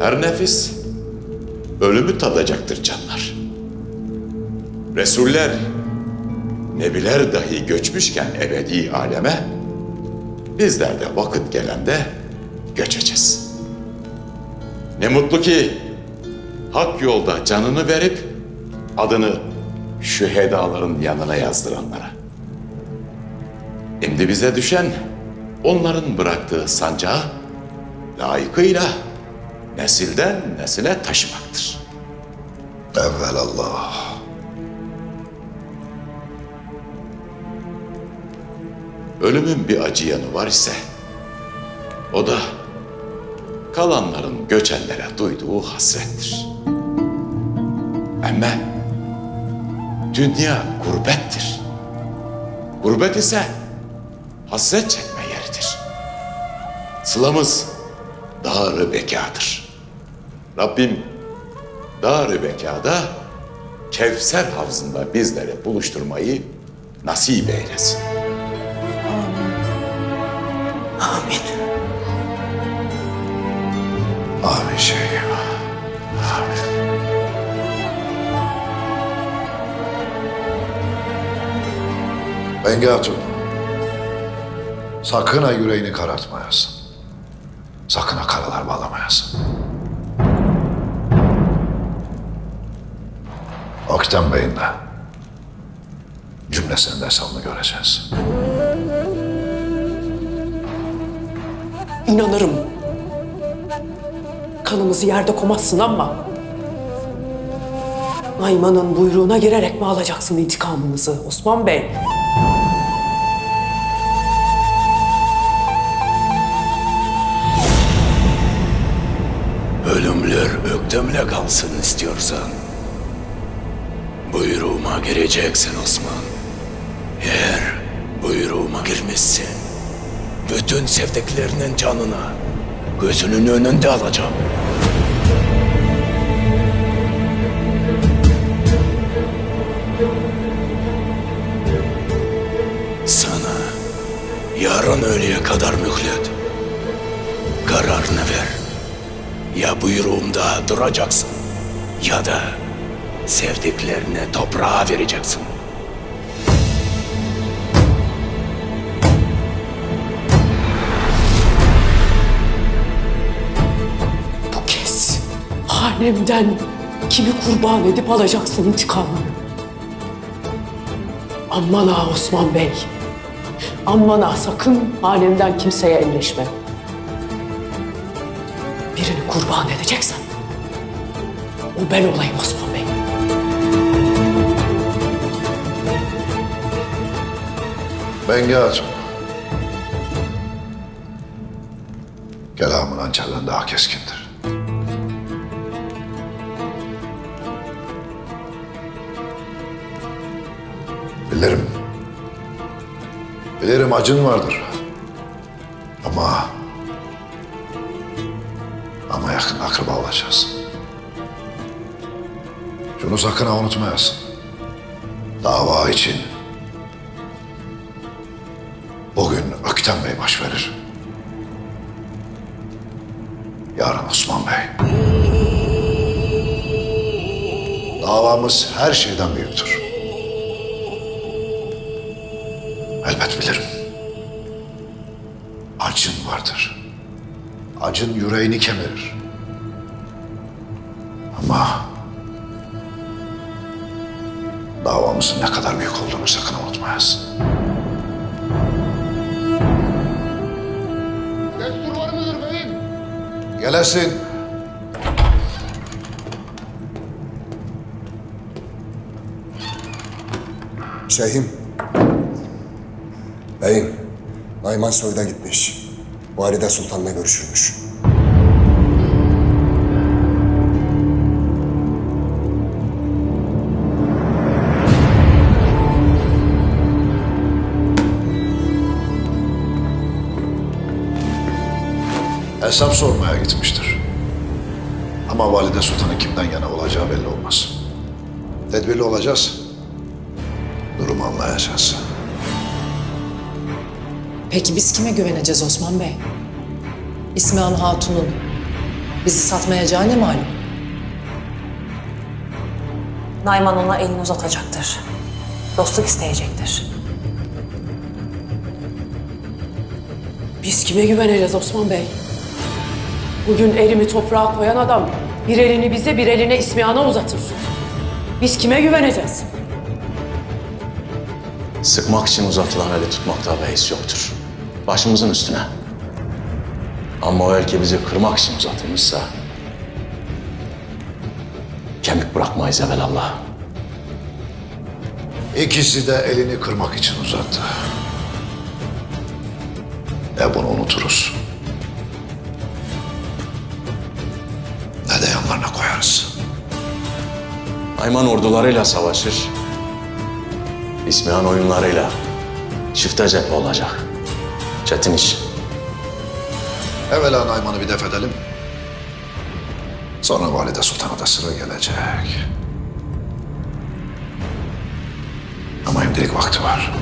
Her nefis ölümü tadacaktır canlar. Resuller, nebiler dahi göçmüşken ebedi aleme, bizler de vakit gelende göçeceğiz. Ne mutlu ki hak yolda canını verip adını şühedaların yanına yazdıranlara. Şimdi bize düşen onların bıraktığı sancağı layıkıyla nesilden nesile taşımaktır. Evvelallah. Ölümün bir acı yanı var ise o da kalanların göçenlere duyduğu hasrettir. Ama dünya gurbettir. Gurbet ise hasret çekme yeridir. Sılamız dar bekadır. Rabbim dar bekada Kevser havzında bizleri buluşturmayı nasip eylesin. Amin. Amin şeyhim. Amin. Bengi Hatun. Sakın ha yüreğini karartmayasın. Sakın ha karalar bağlamayasın. Aktem Bey'in de cümlesinin de hesabını göreceğiz. İnanırım. Kanımızı yerde komazsın ama... Nayman'ın buyruğuna girerek mi alacaksın intikamımızı Osman Bey? Ölümler öktemle kalsın istiyorsan. Buyruğuma gireceksin Osman. Eğer buyruğuma girmişsin, bütün sevdiklerinin canına gözünün önünde alacağım. Sana yarın öğleye kadar mühlet. Kararını ver. Ya buyruğumda duracaksın ya da sevdiklerine toprağa vereceksin. Bu kez hanemden kimi kurban edip alacaksın intikamını. Aman ha Osman Bey. Aman ha sakın hanemden kimseye elleşme. Birini kurban edeceksen o ben olayım Osman Bey. Bengi Hatun. Kelamın hançerden daha keskindir. Bilirim. Bilirim acın vardır. Ama... Ama yakın akraba olacağız. Şunu sakın ha unutmayasın. Dava için Bugün Öktem Bey baş verir. Yarın Osman Bey. Davamız her şeyden büyüktür. Elbet bilirim. Acın vardır. Acın yüreğini kemirir. Davamızın ne kadar büyük olduğunu sakın unutmayasın. Destur var mıdır beyim? Gelesin. Şeyhim. Beyim. Nayman Soy'da gitmiş. Valide Sultan'la görüşürmüş. Hesap sormaya gitmiştir. Ama Valide Sultan'ın kimden yana olacağı belli olmaz. Tedbirli olacağız. Durumu anlayacağız. Peki biz kime güveneceğiz Osman Bey? İsmihan Hatun'un Bizi satmayacağı ne malum? Nayman ona elini uzatacaktır. Dostluk isteyecektir. Biz kime güveneceğiz Osman Bey? Bugün elimi toprağa koyan adam bir elini bize bir eline İsmihan'a uzatır. Biz kime güveneceğiz? Sıkmak için uzatılan eli tutmakta beis yoktur. Başımızın üstüne. Ama o el ki bizi kırmak için uzatılmışsa... ...kemik bırakmayız evelallah. İkisi de elini kırmak için uzattı. Ne bunu unuturuz. Ayman ordularıyla savaşır. İsmihan oyunlarıyla çifte cephe olacak. Çetin iş. Evvela Nayman'ı bir def edelim. Sonra Valide Sultan'a da sıra gelecek. Ama şimdilik vakti var.